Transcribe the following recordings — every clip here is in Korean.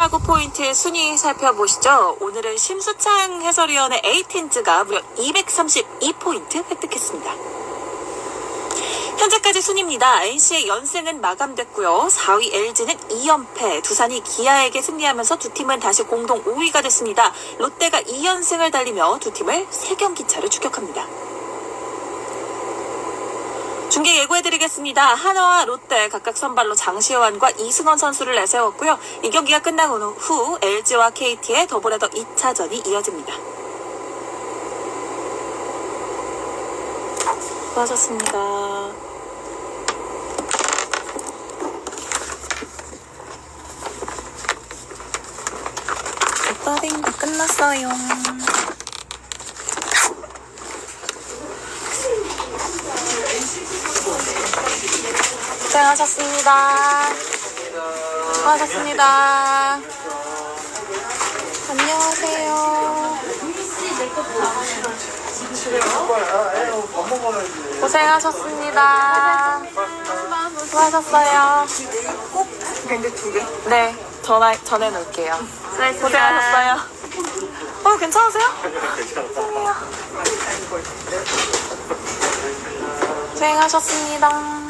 하고 포인트 순위 살펴보시죠. 오늘은 심수창 해설위원의 에이틴즈가 무려 232포인트 획득했습니다. 현재까지 순위입니다. NC의 연승은 마감됐고요. 4위 LG는 2연패, 두산이 기아에게 승리하면서 두 팀은 다시 공동 5위가 됐습니다. 롯데가 2연승을 달리며 두 팀을 3경기 차로 추격합니다. 중계 예고해드리겠습니다. 한화와 롯데 각각 선발로 장시환과 이승원 선수를 내세웠고요. 이 경기가 끝나고 후 LG와 KT의 더블헤더 2차전이 이어집니다. 수고하셨습니다. 오빠딩도 끝났어요. 고생하셨습니다. 수고하셨습니다. 안녕하세요. 고생하셨습니다. 수고하셨어요. 꼭 근데 두 개? 네, 전화 전해 놓을게요. 고생하셨어요. 어, 괜찮으세요? 고생하셨습니다.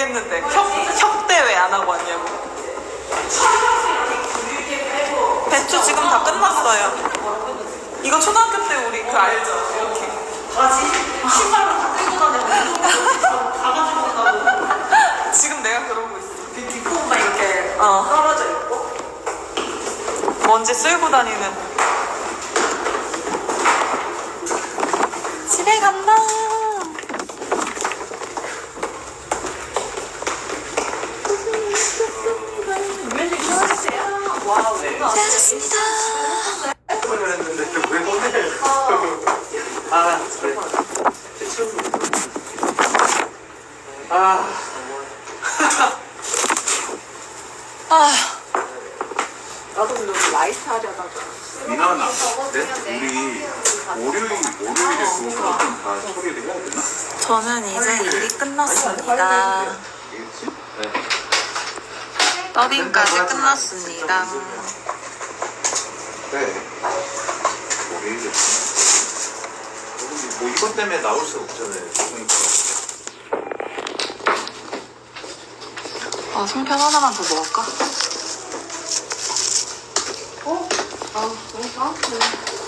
얘기 했는데 협, 협대 왜 안 하고 왔냐고. 배추 지금 다 끝났어요. 이거 초등학교 때 우리 그 알죠? 이렇게. 바지? 신발로 다 끌고 다니고 다 가지고 온다고. 지금 내가 그러고 있어. 그 뒷부분만 이렇게 어. 떨어져 있고. 먼지 쓸고 다니는. 집에 간다. 주세요. 와우. 네. 수고하셨습니다. 했는데 왜 보내? 아, 그래. 아, 아, 나도 근데 오늘 라이트 하려다가. 미나나, 네? 우리 월요일, 월요일에 그거 다 처리를 해야 되나? 저는 이제 일이 끝났습니다. 알겠지? 네. 더빙까지 끝났습니다. 네. 뭐 이것 때문에 나올 수 없잖아요. 그러니까. 아, 송편 하나만 더 먹을까? 어? 아, 너무 좋아.